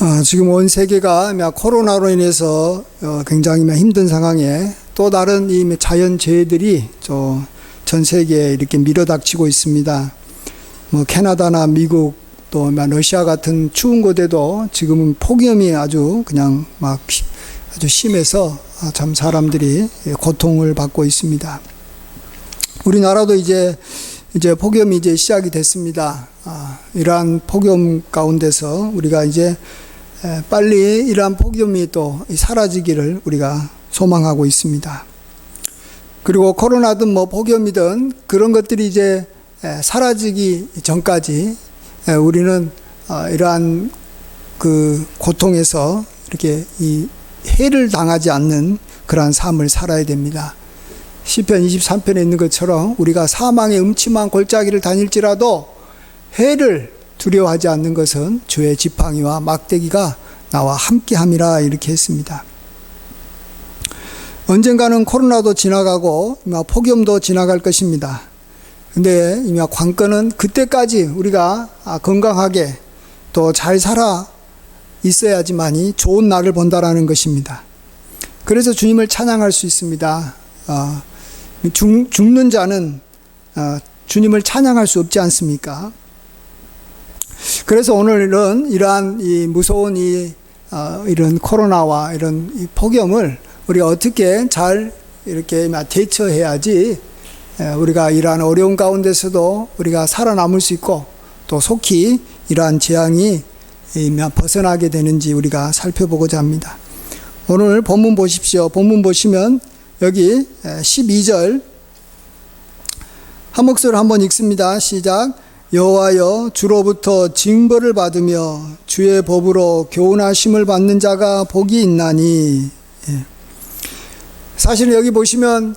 어, 지금 온 세계가 막 코로나로 인해서 어, 굉장히 막 힘든 상황에 또 다른 이 자연 재해들이 저전 세계에 이렇게 밀어닥치고 있습니다. 뭐 캐나다나 미국 또막 러시아 같은 추운 곳에도 지금은 폭염이 아주 그냥 막 시- 아주 심해서 아, 참 사람들이 고통을 받고 있습니다. 우리나라도 이제 이제 폭염이 이제 시작이 됐습니다. 아, 이러한 폭염 가운데서 우리가 이제 에, 빨리 이러한 폭염이 또 사라지기를 우리가 소망하고 있습니다. 그리고 코로나든 뭐 폭염이든 그런 것들이 이제 에, 사라지기 전까지 에, 우리는 어, 이러한 그 고통에서 이렇게 이 해를 당하지 않는 그러한 삶을 살아야 됩니다. 시편 23편에 있는 것처럼 우리가 사망의 음침한 골짜기를 다닐지라도 해를 두려워하지 않는 것은 주의 지팡이와 막대기가 나와 함께함이라 이렇게 했습니다. 언젠가는 코로나도 지나가고 이마 폭염도 지나갈 것입니다. 근데 이마 관건은 그때까지 우리가 아, 건강하게 또 잘 살아 있어야지만이 좋은 날을 본다라는 것입니다. 그래서 주님을 찬양할 수 있습니다. 어, 죽, 죽는 자는 어, 주님을 찬양할 수 없지 않습니까? 그래서 오늘은 이러한 이 무서운 이 어, 이런 코로나와 이런 이 폭염을 우리가 어떻게 잘 이렇게 대처해야지 에, 우리가 이러한 어려운 가운데서도 우리가 살아남을 수 있고 또 속히 이러한 재앙이 이 벗어나게 되는지 우리가 살펴보고자 합니다. 오늘 본문 보십시오. 본문 보시면 여기 12절 한 목소리 한번 읽습니다. 시작. 여호와여 주로부터 징벌을 받으며 주의 법으로 교훈하심을 받는 자가 복이 있나니. 예. 사실 여기 보시면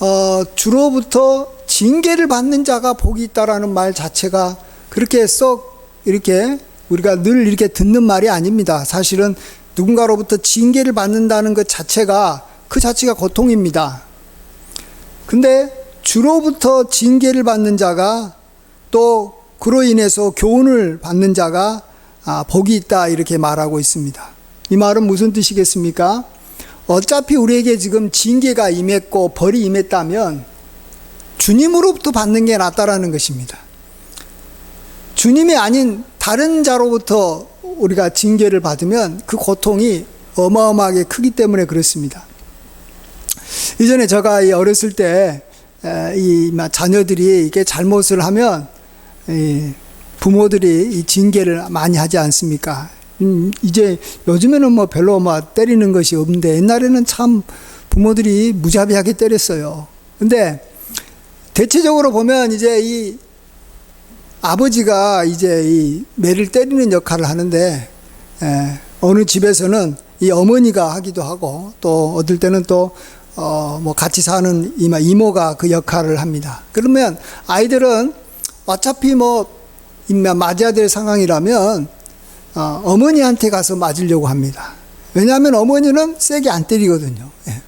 어, 주로부터 징계를 받는 자가 복이 있다라는 말 자체가 그렇게 썩 이렇게 우리가 늘 이렇게 듣는 말이 아닙니다. 사실은 누군가로부터 징계를 받는다는 것 자체가 그 자체가 고통입니다. 근데 주로부터 징계를 받는 자가 또 그로 인해서 교훈을 받는 자가 아, 복이 있다 이렇게 말하고 있습니다. 이 말은 무슨 뜻이겠습니까? 어차피 우리에게 지금 징계가 임했고 벌이 임했다면 주님으로부터 받는 게 낫다라는 것입니다. 주님이 아닌 다른 자로부터 우리가 징계를 받으면 그 고통이 어마어마하게 크기 때문에 그렇습니다. 이전에 제가 이 어렸을 때 이 자녀들이 이게 잘못을 하면 이 부모들이 이 징계를 많이 하지 않습니까? 음, 이제 요즘에는 뭐 별로 뭐 때리는 것이 없는데 옛날에는 참 부모들이 무자비하게 때렸어요. 근데 대체적으로 보면 이제 이 아버지가 이제 이 매를 때리는 역할을 하는데 에, 어느 집에서는 이 어머니가 하기도 하고 또 어떨 때는 또 어, 뭐 같이 사는 이마 이모가 그 역할을 합니다. 그러면 아이들은 어차피 뭐 맞아야 될 상황이라면 어, 어머니한테 가서 맞으려고 합니다. 왜냐하면 어머니는 세게 안 때리거든요. 예.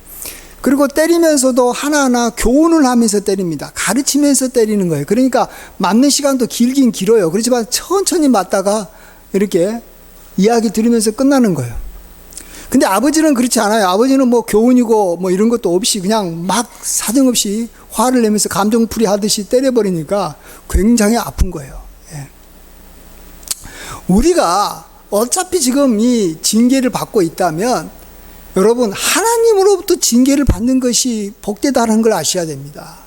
그리고 때리면서도 하나하나 교훈을 하면서 때립니다. 가르치면서 때리는 거예요. 그러니까 맞는 시간도 길긴 길어요. 그렇지만 천천히 맞다가 이렇게 이야기 들으면서 끝나는 거예요. 근데 아버지는 그렇지 않아요. 아버지는 뭐 교훈이고 뭐 이런 것도 없이 그냥 막 사정없이 화를 내면서 감정풀이 하듯이 때려버리니까 굉장히 아픈 거예요. 예. 우리가 어차피 지금 이 징계를 받고 있다면 여러분 하나님으로부터 징계를 받는 것이 복되다는 걸 아셔야 됩니다.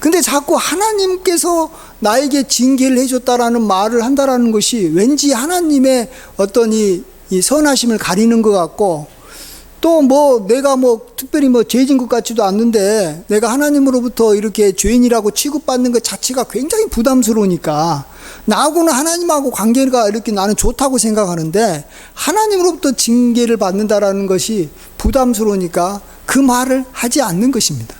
근데 자꾸 하나님께서 나에게 징계를 해줬다라는 말을 한다라는 것이 왠지 하나님의 어떤 이, 이 선하심을 가리는 것 같고 또 뭐 내가 뭐 특별히 뭐 죄진 것 같지도 않는데 내가 하나님으로부터 이렇게 죄인이라고 취급받는 것 자체가 굉장히 부담스러우니까 나하고는 하나님하고 관계가 이렇게 나는 좋다고 생각하는데 하나님으로부터 징계를 받는다라는 것이 부담스러우니까 그 말을 하지 않는 것입니다.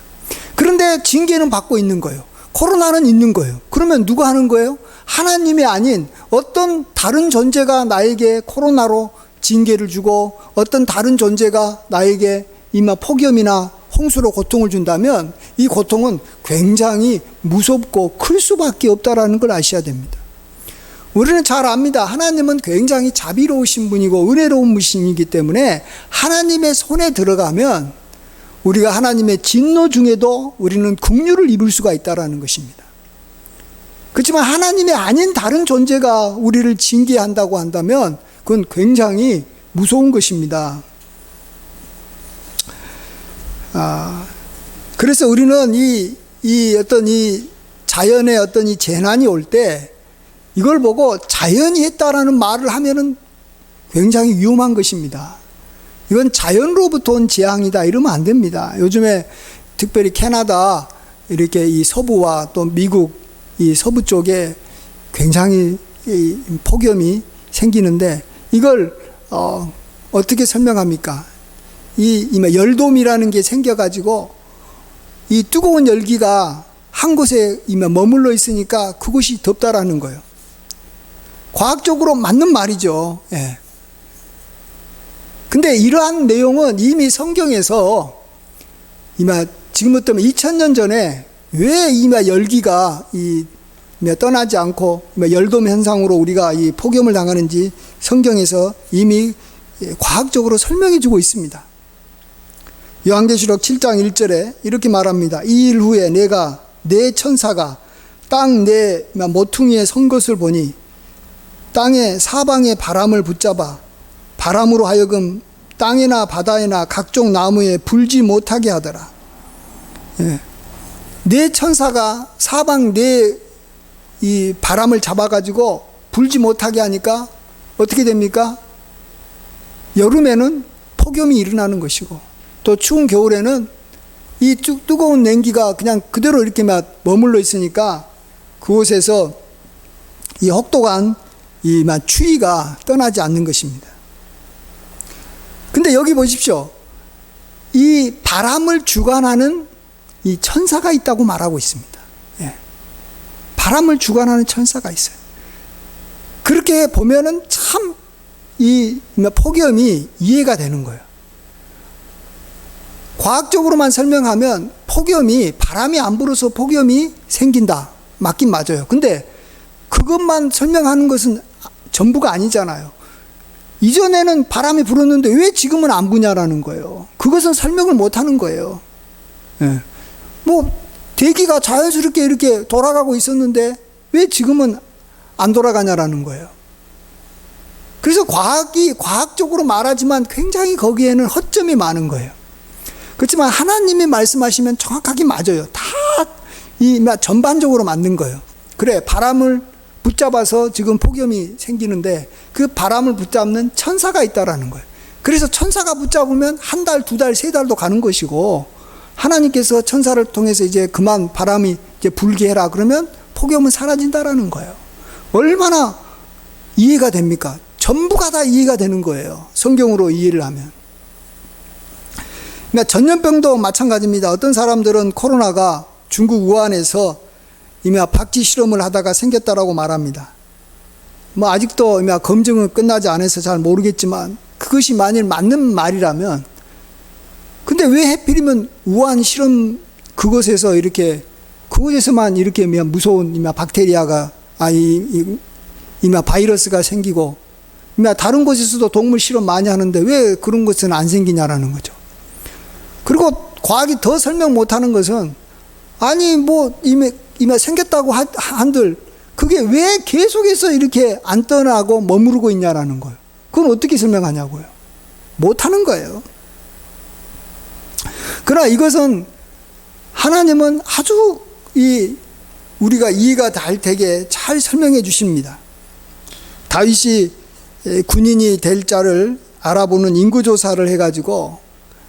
그런데 징계는 받고 있는 거예요. 코로나는 있는 거예요. 그러면 누가 하는 거예요? 하나님이 아닌 어떤 다른 존재가 나에게 코로나로 징계를 주고 어떤 다른 존재가 나에게 이마 폭염이나 홍수로 고통을 준다면 이 고통은 굉장히 무섭고 클 수밖에 없다라는 걸 아셔야 됩니다. 우리는 잘 압니다. 하나님은 굉장히 자비로우신 분이고 은혜로운 분이기 때문에 하나님의 손에 들어가면 우리가 하나님의 진노 중에도 우리는 국류를 입을 수가 있다라는 것입니다. 그렇지만 하나님이 아닌 다른 존재가 우리를 징계한다고 한다면 그건 굉장히 무서운 것입니다. 아, 그래서 우리는 이, 이 어떤 이 자연의 어떤 이 재난이 올 때 이걸 보고 자연이 했다라는 말을 하면은 굉장히 위험한 것입니다. 이건 자연으로부터 온 재앙이다 이러면 안 됩니다. 요즘에 특별히 캐나다 이렇게 이 서부와 또 미국 이 서부 쪽에 굉장히 이 폭염이 생기는데 이걸 어, 어떻게 설명합니까? 이, 이 열돔이라는 게 생겨가지고 이 뜨거운 열기가 한 곳에 이면 머물러 있으니까 그곳이 덥다라는 거예요. 과학적으로 맞는 말이죠. 예. 근데 이러한 내용은 이미 성경에서 이마 지금부터 2000년 전에 왜 이마 열기가 이 떠나지 않고 이마 열돔 현상으로 우리가 이 폭염을 당하는지 성경에서 이미 과학적으로 설명해 주고 있습니다. 요한계시록 7장 1절에 이렇게 말합니다. 이 일 후에 내가 내 천사가 땅 내 모퉁이에 선 것을 보니 땅의 사방의 바람을 붙잡아 바람으로 하여금 땅이나 바다에나 각종 나무에 불지 못하게 하더라. 예. 내 천사가 사방 내 이 바람을 잡아가지고 불지 못하게 하니까 어떻게 됩니까? 여름에는 폭염이 일어나는 것이고 또 추운 겨울에는 이 쭉 뜨거운 냉기가 그냥 그대로 이렇게 막 머물러 있으니까 그곳에서 이 혹독한 이 추위가 떠나지 않는 것입니다. 근데 여기 보십시오. 이 바람을 주관하는 이 천사가 있다고 말하고 있습니다. 예. 바람을 주관하는 천사가 있어요. 그렇게 보면은 참 이 폭염이 이해가 되는 거예요. 과학적으로만 설명하면 폭염이 바람이 안 불어서 폭염이 생긴다. 맞긴 맞아요. 근데 그것만 설명하는 것은 전부가 아니잖아요. 이전에는 바람이 불었는데 왜 지금은 안 부냐라는 거예요. 그것은 설명을 못 하는 거예요. 예. 뭐, 대기가 자연스럽게 이렇게 돌아가고 있었는데 왜 지금은 안 돌아가냐라는 거예요. 그래서 과학이, 과학적으로 말하지만 굉장히 거기에는 허점이 많은 거예요. 그렇지만 하나님이 말씀하시면 정확하게 맞아요. 다 이 전반적으로 맞는 거예요. 그래, 바람을 붙잡아서 지금 폭염이 생기는데 그 바람을 붙잡는 천사가 있다라는 거예요. 그래서 천사가 붙잡으면 한 달, 두 달, 세 달도 가는 것이고 하나님께서 천사를 통해서 이제 그만 바람이 이제 불게 해라 그러면 폭염은 사라진다라는 거예요. 얼마나 이해가 됩니까? 전부가 다 이해가 되는 거예요. 성경으로 이해를 하면. 그러니까 전염병도 마찬가지입니다. 어떤 사람들은 코로나가 중국 우한에서 이미 박쥐 실험을 하다가 생겼다라고 말합니다. 뭐 아직도 이미 검증은 끝나지 않아서 잘 모르겠지만 그것이 만일 맞는 말이라면 근데 왜 해필이면 우한 실험 그곳에서 이렇게 그곳에서만 이렇게 무서운 이미 박테리아가 아이 이미 바이러스가 생기고 이미 다른 곳에서도 동물 실험 많이 하는데 왜 그런 것은 안 생기냐라는 거죠. 그리고 과학이 더 설명 못하는 것은 아니 뭐 이미 이미 생겼다고 한들 그게 왜 계속해서 이렇게 안 떠나고 머무르고 있냐라는 거예요. 그건 어떻게 설명하냐고요. 못하는 거예요. 그러나 이것은 하나님은 아주 이 우리가 이해가 잘 되게 잘 설명해 주십니다. 다윗이 군인이 될 자를 알아보는 인구 조사를 해가지고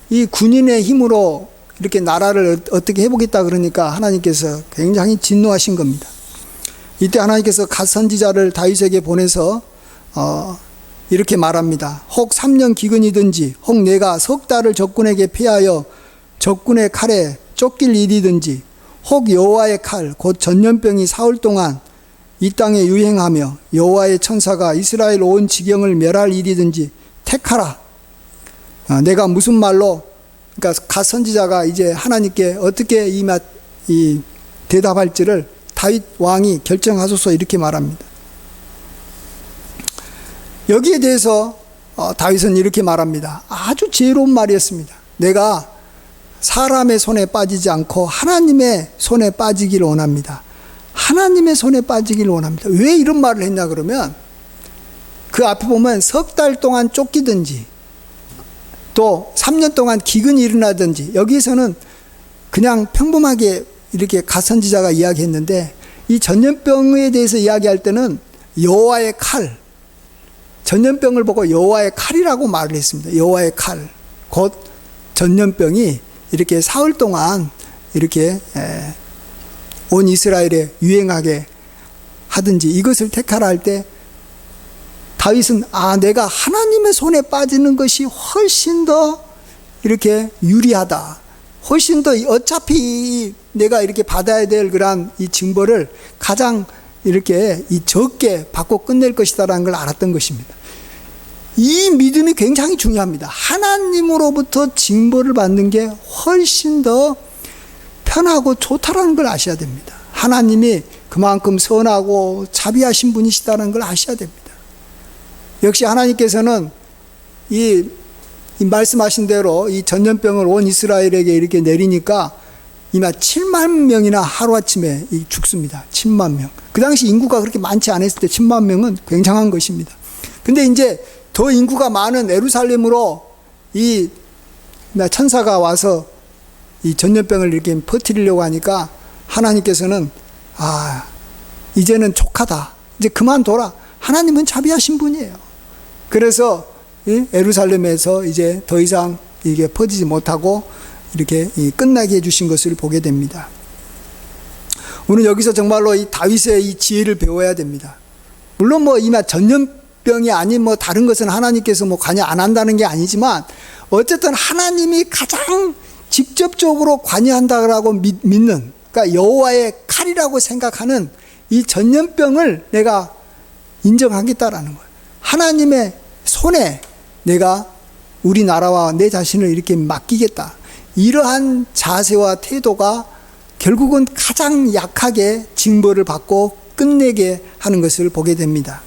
이 군인의 힘으로 이렇게 나라를 어떻게 해보겠다 그러니까 하나님께서 굉장히 진노하신 겁니다. 이때 하나님께서 갓 선지자를 다윗에게 보내서 어, 이렇게 말합니다. 혹 3년 기근이든지 혹 내가 석 달을 적군에게 피하여 적군의 칼에 쫓길 일이든지 혹 여호와의 칼 곧 전염병이 사흘 동안 이 땅에 유행하며 여호와의 천사가 이스라엘 온 지경을 멸할 일이든지 택하라. 어, 내가 무슨 말로 그러니까 가 선지자가 이제 하나님께 어떻게 이, 맛, 이 대답할지를 다윗 왕이 결정하소서 이렇게 말합니다. 여기에 대해서 어, 다윗은 이렇게 말합니다. 아주 지혜로운 말이었습니다. 내가 사람의 손에 빠지지 않고 하나님의 손에 빠지기를 원합니다. 하나님의 손에 빠지기를 원합니다. 왜 이런 말을 했냐 그러면 그 앞에 보면 석 달 동안 쫓기든지 또 3년 동안 기근이 일어나든지 여기에서는 그냥 평범하게 이렇게 가선지자가 이야기했는데 이 전염병에 대해서 이야기할 때는 여호와의 칼 전염병을 보고 여호와의 칼이라고 말을 했습니다. 여호와의 칼. 곧 전염병이 이렇게 사흘 동안 이렇게 에, 온 이스라엘에 유행하게 하든지 이것을 택하라 할 때 다윗은 아 내가 하나님의 손에 빠지는 것이 훨씬 더 이렇게 유리하다. 훨씬 더 어차피 내가 이렇게 받아야 될 그런 이 징벌을 가장 이렇게 이 적게 받고 끝낼 것이다라는 걸 알았던 것입니다. 이 믿음이 굉장히 중요합니다. 하나님으로부터 징벌을 받는 게 훨씬 더 편하고 좋다라는 걸 아셔야 됩니다. 하나님이 그만큼 선하고 자비하신 분이시다는 걸 아셔야 됩니다. 역시 하나님께서는 이, 이 말씀하신 대로 이 전염병을 온 이스라엘에게 이렇게 내리니까 이마 7만 명이나 하루아침에 이 죽습니다. 7만 명. 그 당시 인구가 그렇게 많지 않았을 때 7만 명은 굉장한 것입니다. 근데 이제 더 인구가 많은 에루살렘으로 이 천사가 와서 이 전염병을 이렇게 퍼뜨리려고 하니까 하나님께서는 아 이제는 족하다. 이제 그만둬라. 하나님은 자비하신 분이에요. 그래서 이 에루살렘에서 이제 더 이상 이게 퍼지지 못하고 이렇게 이 끝나게 해주신 것을 보게 됩니다 우리는 여기서 정말로 이 다윗의 이 지혜를 배워야 됩니다 물론 뭐 이마 전염병이 아닌 뭐 다른 것은 하나님께서 뭐 관여 안 한다는 게 아니지만 어쨌든 하나님이 가장 직접적으로 관여한다라고 믿, 는 그러니까 여호와의 칼이라고 생각하는 이 전염병을 내가 인정하겠다라는 거예요. 하나님의 손에 내가 우리나라와 내 자신을 이렇게 맡기겠다. 이러한 자세와 태도가 결국은 가장 약하게 징벌을 받고 끝내게 하는 것을 보게 됩니다.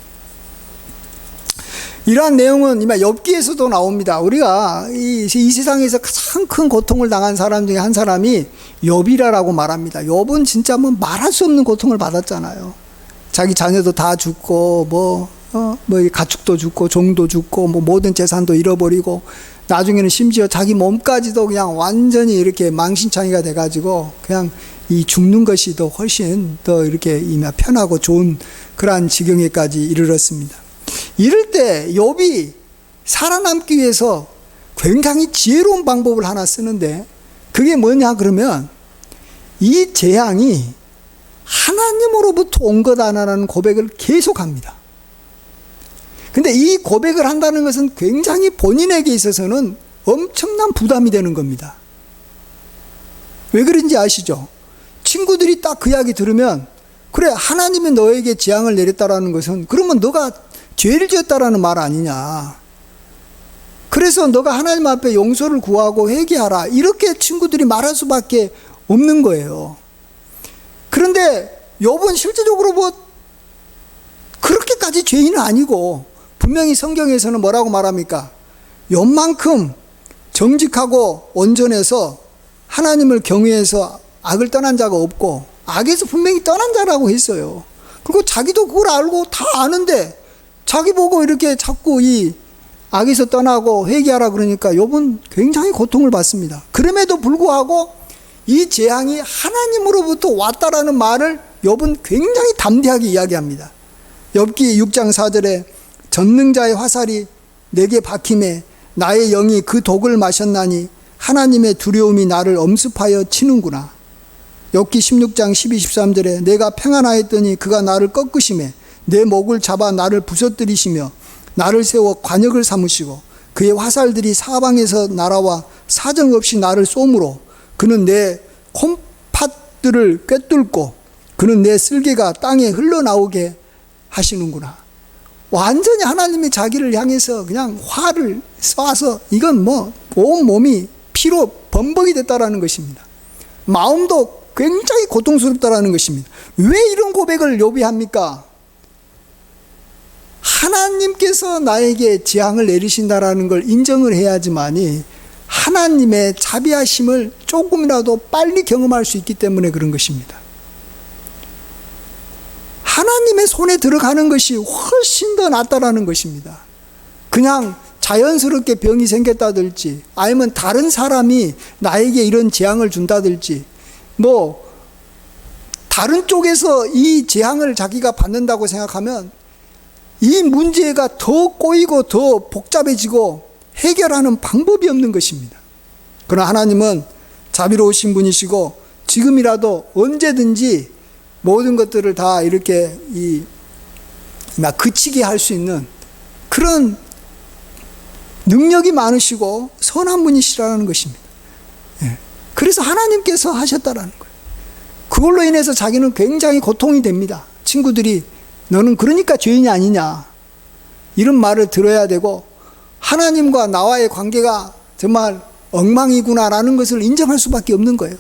이러한 내용은 이마 엽기에서도 나옵니다. 우리가 이, 이, 세상에서 가장 큰 고통을 당한 사람 중에 한 사람이 엽이라라고 말합니다. 엽은 진짜 뭐 말할 수 없는 고통을 받았잖아요. 자기 자녀도 다 죽고 뭐, 어, 뭐 가축도 죽고 종도 죽고 뭐 모든 재산도 잃어버리고 나중에는 심지어 자기 몸까지도 그냥 완전히 이렇게 망신창이가 돼가지고 그냥 이 죽는 것이 더 훨씬 더 이렇게 편하고 좋은 그러한 지경에까지 이르렀습니다. 이럴 때 욥이 살아남기 위해서 굉장히 지혜로운 방법을 하나 쓰는데 그게 뭐냐 그러면 이 재앙이 하나님으로부터 온 거다라는 고백을 계속합니다. 근데 이 고백을 한다는 것은 굉장히 본인에게 있어서는 엄청난 부담이 되는 겁니다. 왜 그런지 아시죠? 친구들이 딱 그 이야기 들으면 그래 하나님이 너에게 재앙을 내렸다라는 것은 그러면 너가 죄를 지었다라는 말 아니냐. 그래서 너가 하나님 앞에 용서를 구하고 회개하라. 이렇게 친구들이 말할 수밖에 없는 거예요. 그런데 욥은 실제적으로 뭐 그렇게까지 죄인은 아니고 분명히 성경에서는 뭐라고 말합니까? 욥만큼 정직하고 온전해서 하나님을 경외해서 악을 떠난 자가 없고 악에서 분명히 떠난 자라고 했어요. 그리고 자기도 그걸 알고 다 아는데 자기 보고 이렇게 자꾸 이 악에서 떠나고 회개하라 그러니까 욥은 굉장히 고통을 받습니다. 그럼에도 불구하고 이 재앙이 하나님으로부터 왔다라는 말을 욥은 굉장히 담대하게 이야기합니다. 욥기 6장 4절에 전능자의 화살이 내게 박힘에 나의 영이 그 독을 마셨나니 하나님의 두려움이 나를 엄습하여 치는구나. 욥기 16장 12, 13절에 내가 평안하였더니 그가 나를 꺾으심에 내 목을 잡아 나를 부서뜨리시며 나를 세워 관역을 삼으시고 그의 화살들이 사방에서 날아와 사정없이 나를 쏘므로 그는 내 콩팥들을 꿰뚫고 그는 내 쓸개가 땅에 흘러나오게 하시는구나. 완전히 하나님이 자기를 향해서 그냥 화를 쏴서 이건 뭐 온 몸이 피로 범벅이 됐다라는 것입니다. 마음도 굉장히 고통스럽다라는 것입니다. 왜 이런 고백을 요비 합니까? 하나님께서 나에게 재앙을 내리신다라는 걸 인정을 해야지만이 하나님의 자비하심을 조금이라도 빨리 경험할 수 있기 때문에 그런 것입니다. 하나님의 손에 들어가는 것이 훨씬 더 낫다라는 것입니다. 그냥 자연스럽게 병이 생겼다든지 아니면 다른 사람이 나에게 이런 재앙을 준다든지 뭐 다른 쪽에서 이 재앙을 자기가 받는다고 생각하면 이 문제가 더 꼬이고 더 복잡해지고 해결하는 방법이 없는 것입니다. 그러나 하나님은 자비로우신 분이시고 지금이라도 언제든지 모든 것들을 다 이렇게 이 막 그치게 할 수 있는 그런 능력이 많으시고 선한 분이시라는 것입니다. 예. 그래서 하나님께서 하셨다라는 거예요. 그걸로 인해서 자기는 굉장히 고통이 됩니다. 친구들이 너는 그러니까 죄인이 아니냐 이런 말을 들어야 되고 하나님과 나와의 관계가 정말 엉망이구나라는 것을 인정할 수밖에 없는 거예요.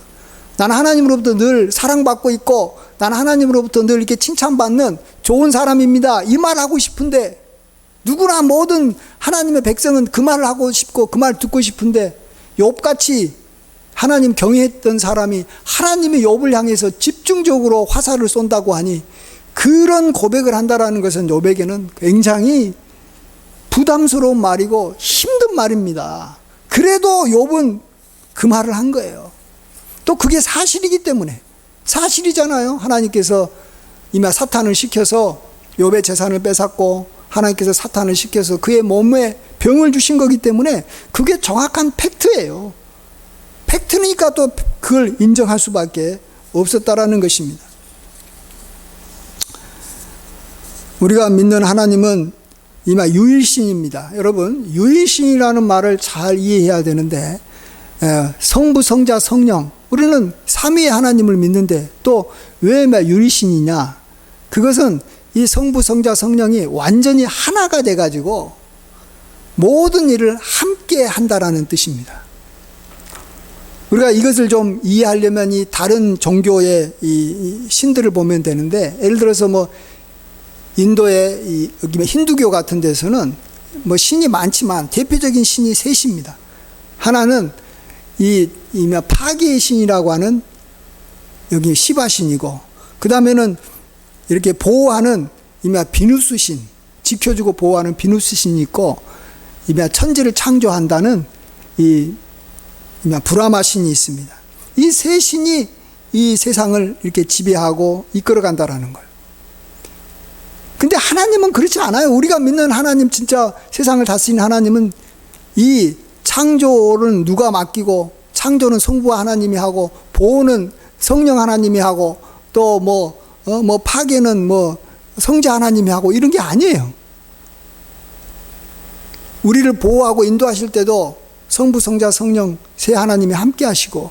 나는 하나님으로부터 늘 사랑받고 있고 나는 하나님으로부터 늘 이렇게 칭찬받는 좋은 사람입니다. 이 말 하고 싶은데 누구나 모든 하나님의 백성은 그 말을 하고 싶고 그 말 듣고 싶은데 욥같이 하나님 경외했던 사람이 하나님의 욥을 향해서 집중적으로 화살을 쏜다고 하니 그런 고백을 한다라는 것은 욥에게는 굉장히 부담스러운 말이고 힘든 말입니다. 그래도 욥은 그 말을 한 거예요. 또 그게 사실이기 때문에 사실이잖아요. 하나님께서 이마 사탄을 시켜서 욥의 재산을 뺏었고 하나님께서 사탄을 시켜서 그의 몸에 병을 주신 거기 때문에 그게 정확한 팩트예요. 팩트니까 또 그걸 인정할 수밖에 없었다라는 것입니다. 우리가 믿는 하나님은 이마 유일신입니다. 여러분, 유일신이라는 말을 잘 이해해야 되는데, 성부, 성자, 성령. 우리는 삼위의 하나님을 믿는데, 또 왜 유일신이냐? 그것은 이 성부, 성자, 성령이 완전히 하나가 돼가지고 모든 일을 함께 한다라는 뜻입니다. 우리가 이것을 좀 이해하려면 이 다른 종교의 이 신들을 보면 되는데, 예를 들어서 뭐 인도의 이 힌두교 같은 데서는 뭐 신이 많지만 대표적인 신이 셋입니다. 하나는 이, 이 파괴의 신이라고 하는 여기 시바 신이고, 그 다음에는 이렇게 보호하는 이미 비누스 신, 지켜주고 보호하는 비누스 신이 있고, 이미 천지를 창조한다는 이 이미 브라마 신이 있습니다. 이 세 신이 이 세상을 이렇게 지배하고 이끌어간다라는 거예요. 근데 하나님은 그렇지 않아요. 우리가 믿는 하나님, 진짜 세상을 다스리는 하나님은 이 창조는 누가 맡기고, 창조는 성부 하나님이 하고, 보호는 성령 하나님이 하고, 또 뭐, 어, 뭐 파괴는 뭐 성자 하나님이 하고 이런 게 아니에요. 우리를 보호하고 인도하실 때도 성부, 성자, 성령 세 하나님이 함께 하시고,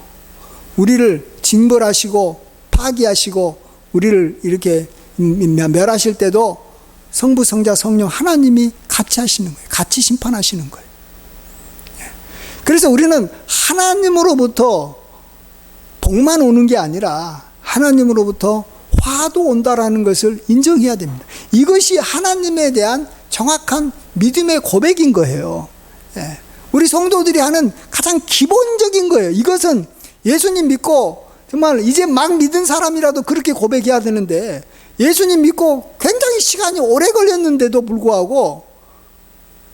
우리를 징벌하시고, 파괴하시고, 우리를 이렇게 멸하실 때도 성부, 성자, 성령 하나님이 같이 하시는 거예요. 같이 심판하시는 거예요. 예. 그래서 우리는 하나님으로부터 복만 오는 게 아니라 하나님으로부터 화도 온다라는 것을 인정해야 됩니다. 이것이 하나님에 대한 정확한 믿음의 고백인 거예요. 예. 우리 성도들이 하는 가장 기본적인 거예요. 이것은 예수님 믿고 정말 이제 막 믿은 사람이라도 그렇게 고백해야 되는데 예수님 믿고 굉장히 시간이 오래 걸렸는데도 불구하고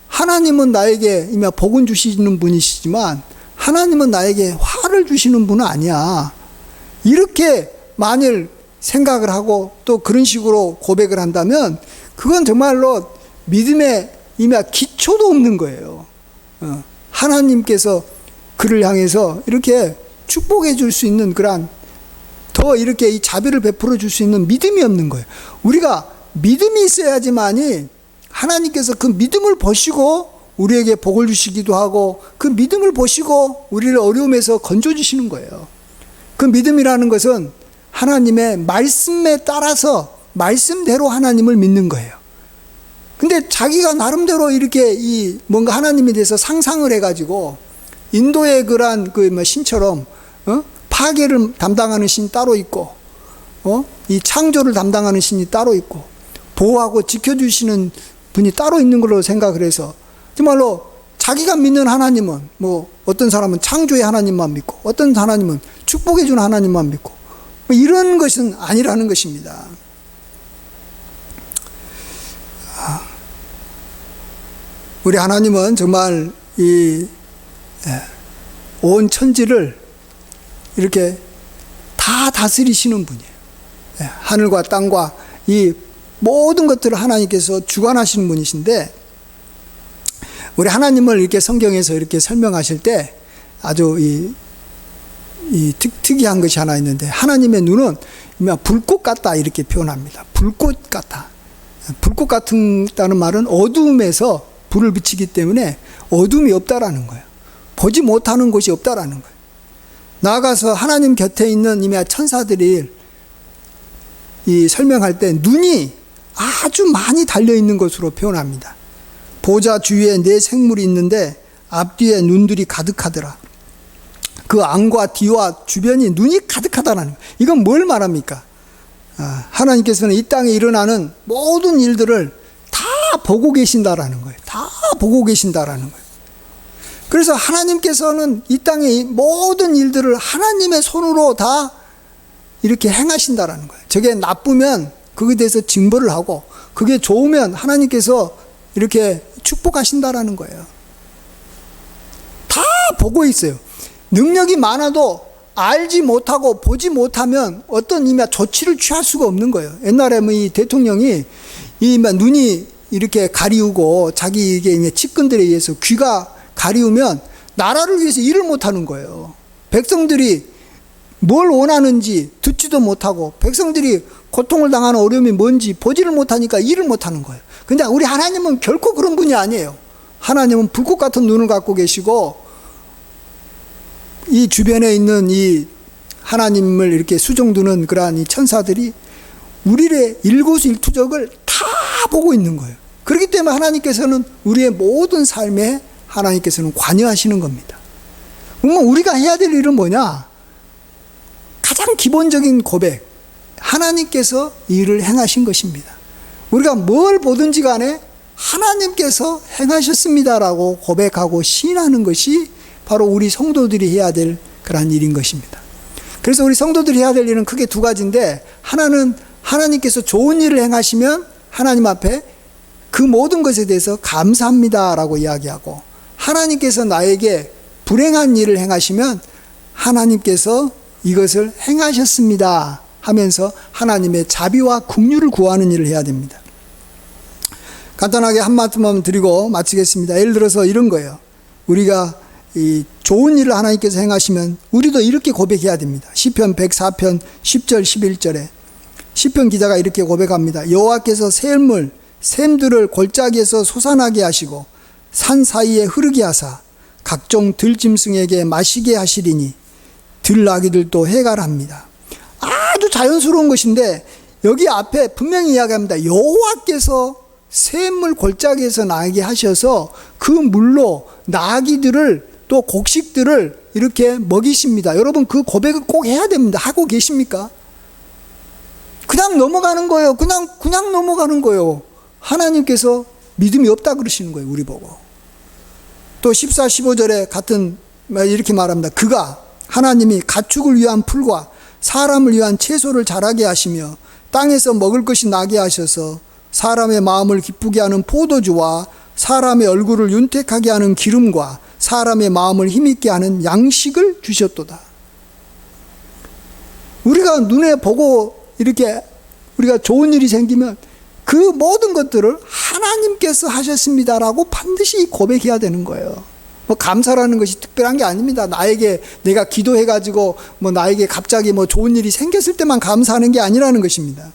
하나님은 나에게 이미 복은 주시는 분이시지만 하나님은 나에게 화를 주시는 분은 아니야. 이렇게 만일 생각을 하고 또 그런 식으로 고백을 한다면 그건 정말로 믿음의 이미 기초도 없는 거예요. 어, 하나님께서 그를 향해서 이렇게 축복해 줄 수 있는 그러한 더 이렇게 이 자비를 베풀어 줄 수 있는 믿음이 없는 거예요. 우리가 믿음이 있어야지만이 하나님께서 그 믿음을 보시고 우리에게 복을 주시기도 하고 그 믿음을 보시고 우리를 어려움에서 건져 주시는 거예요. 그 믿음이라는 것은 하나님의 말씀에 따라서 말씀대로 하나님을 믿는 거예요. 근데 자기가 나름대로 이렇게 이 뭔가 하나님에 대해서 상상을 해가지고 인도의 그러한 그뭐 신처럼 어? 파괴를 담당하는 신이 따로 있고, 어? 이 창조를 담당하는 신이 따로 있고, 보호하고 지켜주시는 분이 따로 있는 걸로 생각을 해서 정말로 자기가 믿는 하나님은 뭐 어떤 사람은 창조의 하나님만 믿고 어떤 하나님은 축복해 준 하나님만 믿고 뭐 이런 것은 아니라는 것입니다. 아, 우리 하나님은 정말 이 온 천지를 이렇게 다 다스리시는 분이에요. 예, 하늘과 땅과 이 모든 것들을 하나님께서 주관하시는 분이신데 우리 하나님을 이렇게 성경에서 이렇게 설명하실 때 아주 이, 이 특, 특이한 것이 하나 있는데 하나님의 눈은 불꽃 같다 이렇게 표현합니다. 불꽃 같다. 불꽃 같다는 말은 어두움에서 불을 비치기 때문에 어둠이 없다라는 거예요. 보지 못하는 곳이 없다라는 거예요. 나아가서 하나님 곁에 있는 이미 천사들이 이 설명할 때 눈이 아주 많이 달려 있는 것으로 표현합니다. 보좌 주위에 네 생물이 있는데 앞뒤에 눈들이 가득하더라. 그 안과 뒤와 주변이 눈이 가득하다는 거예요. 이건 뭘 말합니까? 아, 하나님께서는 이 땅에 일어나는 모든 일들을 다 보고 계신다라는 거예요. 다 보고 계신다라는 거예요. 그래서 하나님께서는 이 땅의 모든 일들을 하나님의 손으로 다 이렇게 행하신다라는 거예요. 저게 나쁘면 그에 대해서 징벌을 하고 그게 좋으면 하나님께서 이렇게 축복하신다라는 거예요. 다 보고 있어요. 능력이 많아도 알지 못하고 보지 못하면 어떤 이미 조치를 취할 수가 없는 거예요. 옛날에 뭐 이 대통령이 이 눈이 이렇게 가리우고 자기 이게 측근들에 의해서 귀가 가리우면 나라를 위해서 일을 못 하는 거예요. 백성들이 뭘 원하는지 듣지도 못하고 백성들이 고통을 당하는 어려움이 뭔지 보지를 못하니까 일을 못 하는 거예요. 근데 우리 하나님은 결코 그런 분이 아니에요. 하나님은 불꽃 같은 눈을 갖고 계시고 이 주변에 있는 이 하나님을 이렇게 수종두는 그러한 이 천사들이 우리의 일거수일투족을 다 보고 있는 거예요. 그렇기 때문에 하나님께서는 우리의 모든 삶에 하나님께서는 관여하시는 겁니다. 그러면 우리가 해야 될 일은 뭐냐? 가장 기본적인 고백. 하나님께서 일을 행하신 것입니다. 우리가 뭘 보든지 간에 하나님께서 행하셨습니다라고 고백하고 시인하는 것이 바로 우리 성도들이 해야 될 그러한 일인 것입니다. 그래서 우리 성도들이 해야 될 일은 크게 두 가지인데 하나는 하나님께서 좋은 일을 행하시면 하나님 앞에 그 모든 것에 대해서 감사합니다라고 이야기하고 하나님께서 나에게 불행한 일을 행하시면 하나님께서 이것을 행하셨습니다 하면서 하나님의 자비와 국류를 구하는 일을 해야 됩니다. 간단하게 한 말씀만 드리고 마치겠습니다. 예를 들어서 이런 거예요. 우리가 이 좋은 일을 하나님께서 행하시면 우리도 이렇게 고백해야 됩니다. 시편 104편 10절 11절에 시편 기자가 이렇게 고백합니다. 여호와께서 샘물 샘들을 골짜기에서 솟아나게 하시고 산 사이에 흐르게 하사 각종 들짐승에게 마시게 하시리니 들나귀들도 해갈합니다. 아주 자연스러운 것인데 여기 앞에 분명히 이야기합니다. 여호와께서 샘물 골짜기에서 나게 하셔서 그 물로 나귀들을 또 곡식들을 이렇게 먹이십니다. 여러분 그 고백을 꼭 해야 됩니다. 하고 계십니까? 그냥 넘어가는 거예요. 그냥 그냥 넘어가는 거예요. 하나님께서 믿음이 없다 그러시는 거예요. 우리 보고. 또 14, 15절에 같은 이렇게 말합니다. 그가 하나님이 가축을 위한 풀과 사람을 위한 채소를 자라게 하시며 땅에서 먹을 것이 나게 하셔서 사람의 마음을 기쁘게 하는 포도주와 사람의 얼굴을 윤택하게 하는 기름과 사람의 마음을 힘있게 하는 양식을 주셨도다. 우리가 눈에 보고 이렇게 우리가 좋은 일이 생기면 그 모든 것들을 하나님께서 하셨습니다라고 반드시 고백해야 되는 거예요. 뭐 감사라는 것이 특별한 게 아닙니다. 나에게 내가 기도해 가지고 뭐 나에게 갑자기 뭐 좋은 일이 생겼을 때만 감사하는 게 아니라는 것입니다.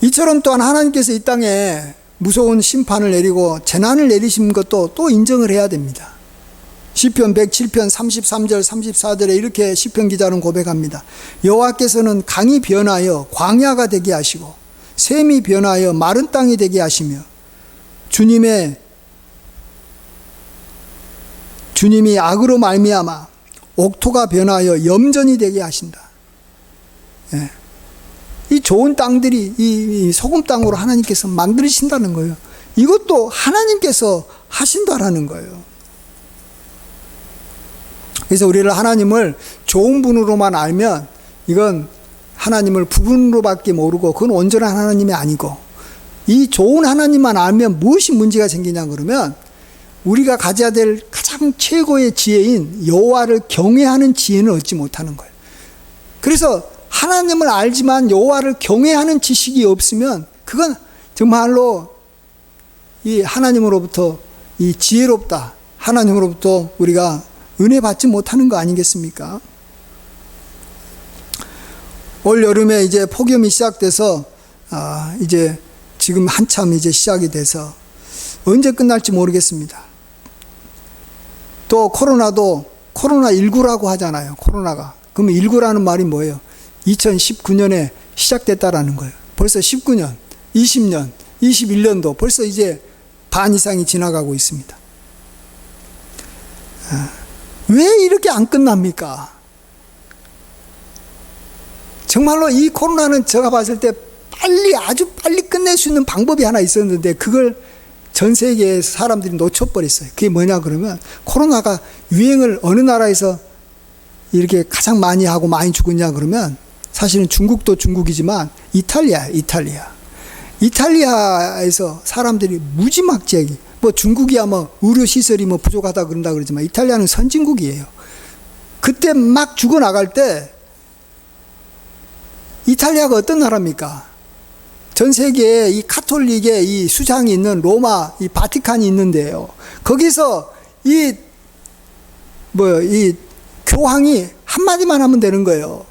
이처럼 또한 하나님께서 이 땅에 무서운 심판을 내리고 재난을 내리신 것도 또 인정을 해야 됩니다. 시편 107편 33절 34절에 이렇게 시편 기자는 고백합니다. 여호와께서는 강이 변하여 광야가 되게 하시고 샘이 변하여 마른 땅이 되게 하시며 주님의 주님이 악으로 말미암아 옥토가 변하여 염전이 되게 하신다. 예. 이 좋은 땅들이 이, 이 소금 땅으로 하나님께서 만드신다는 거예요. 이것도 하나님께서 하신다라는 거예요. 그래서 우리를 하나님을 좋은 분으로만 알면 이건 하나님을 부분으로밖에 모르고 그건 온전한 하나님이 아니고 이 좋은 하나님만 알면 무엇이 문제가 생기냐 그러면 우리가 가져야 될 가장 최고의 지혜인 여호와를 경외하는 지혜는 얻지 못하는 거예요. 그래서 하나님을 알지만 여호와를 경외하는 지식이 없으면 그건 정말로 이 하나님으로부터 이 지혜롭다. 하나님으로부터 우리가 은혜 받지 못하는 거 아니겠습니까? 올 여름에 이제 폭염이 시작돼서 아, 이제 지금 한참 이제 시작이 돼서 언제 끝날지 모르겠습니다. 또 코로나도 코로나 19라고 하잖아요. 코로나가. 그러면 19라는 말이 뭐예요? 2019년에 시작됐다라는 거예요. 벌써 19년, 20년, 21년도 벌써 이제 반 이상이 지나가고 있습니다. 아, 왜 이렇게 안 끝납니까? 정말로 이 코로나는 제가 봤을 때 빨리 아주 빨리 끝낼 수 있는 방법이 하나 있었는데 그걸 전 세계의 사람들이 놓쳐버렸어요. 그게 뭐냐 그러면 코로나가 유행을 어느 나라에서 이렇게 가장 많이 하고 많이 죽었냐 그러면 사실은 중국도 중국이지만 이탈리아, 이탈리아. 이탈리아에서 사람들이 무지막지하게 뭐 중국이야 뭐 의료 시설이 뭐 부족하다 그런다 그러지만 이탈리아는 선진국이에요. 그때 막 죽어 나갈 때 이탈리아가 어떤 나라입니까? 전 세계에 이 카톨릭의 이 수장이 있는 로마 이 바티칸이 있는데요. 거기서 이 뭐 이 교황이 한마디만 하면 되는 거예요.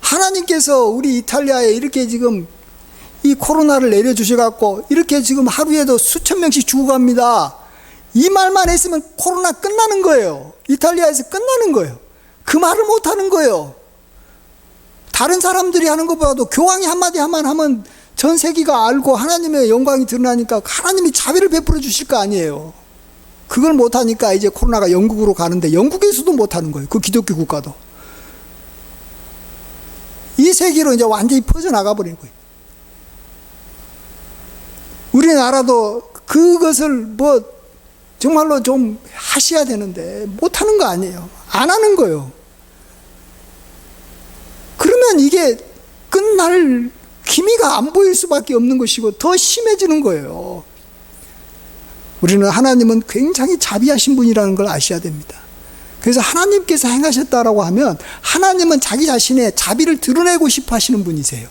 하나님께서 우리 이탈리아에 이렇게 지금 이 코로나를 내려주셔갖고 이렇게 지금 하루에도 수천 명씩 죽어갑니다. 이 말만 했으면 코로나 끝나는 거예요. 이탈리아에서 끝나는 거예요. 그 말을 못 하는 거예요. 다른 사람들이 하는 것보다도 교황이 한마디 하만 하면 전 세계가 알고 하나님의 영광이 드러나니까 하나님이 자비를 베풀어 주실 거 아니에요. 그걸 못하니까 이제 코로나가 영국으로 가는데 영국에서도 못하는 거예요. 그 기독교 국가도. 이 세계로 이제 완전히 퍼져나가 버리는 거예요. 우리나라도 그것을 뭐 정말로 좀 하셔야 되는데 못하는 거 아니에요. 안 하는 거예요. 그러면 이게 끝날 기미가 안 보일 수밖에 없는 것이고 더 심해지는 거예요. 우리는 하나님은 굉장히 자비하신 분이라는 걸 아셔야 됩니다. 그래서 하나님께서 행하셨다라고 하면 하나님은 자기 자신의 자비를 드러내고 싶어 하시는 분이세요.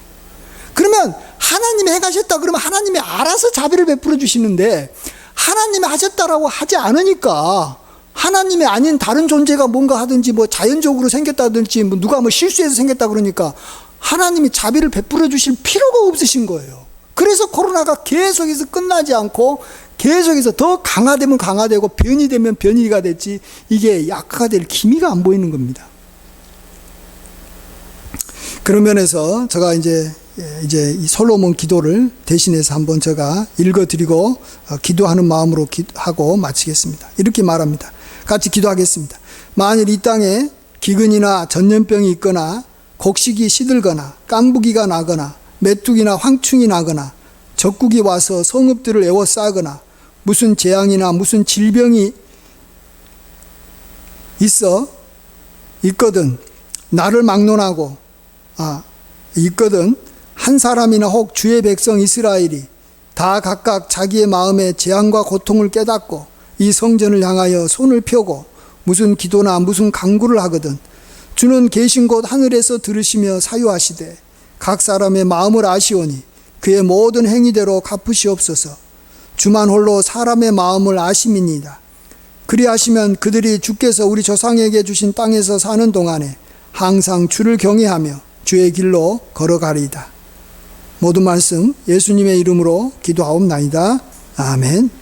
그러면 하나님이 행하셨다 그러면 하나님이 알아서 자비를 베풀어 주시는데 하나님이 하셨다라고 하지 않으니까 하나님이 아닌 다른 존재가 뭔가 하든지 뭐 자연적으로 생겼다든지 뭐 누가 뭐 실수해서 생겼다 그러니까 하나님이 자비를 베풀어 주실 필요가 없으신 거예요. 그래서 코로나가 계속해서 끝나지 않고 계속해서 더 강화되면 강화되고 변이 되면 변이가 됐지 이게 약화가 될 기미가 안 보이는 겁니다. 그런 면에서 제가 이제 이제 이 솔로몬 기도를 대신해서 한번 제가 읽어드리고 어, 기도하는 마음으로 하고 마치겠습니다. 이렇게 말합니다. 같이 기도하겠습니다. 만일 이 땅에 기근이나 전염병이 있거나 곡식이 시들거나 깐부기가 나거나 메뚜기나 황충이 나거나 적국이 와서 성읍들을 에워싸거나 무슨 재앙이나 무슨 질병이 있어 있거든. 나를 막론하고 아 있거든. 한 사람이나 혹 주의 백성 이스라엘이 다 각각 자기의 마음에 재앙과 고통을 깨닫고 이 성전을 향하여 손을 펴고 무슨 기도나 무슨 강구를 하거든 주는 계신 곳 하늘에서 들으시며 사유하시되 각 사람의 마음을 아시오니 그의 모든 행위대로 갚으시옵소서 주만 홀로 사람의 마음을 아심이니이다 그리하시면 그들이 주께서 우리 조상에게 주신 땅에서 사는 동안에 항상 주를 경외하며 주의 길로 걸어가리이다 모든 말씀 예수님의 이름으로 기도하옵나이다. 아멘.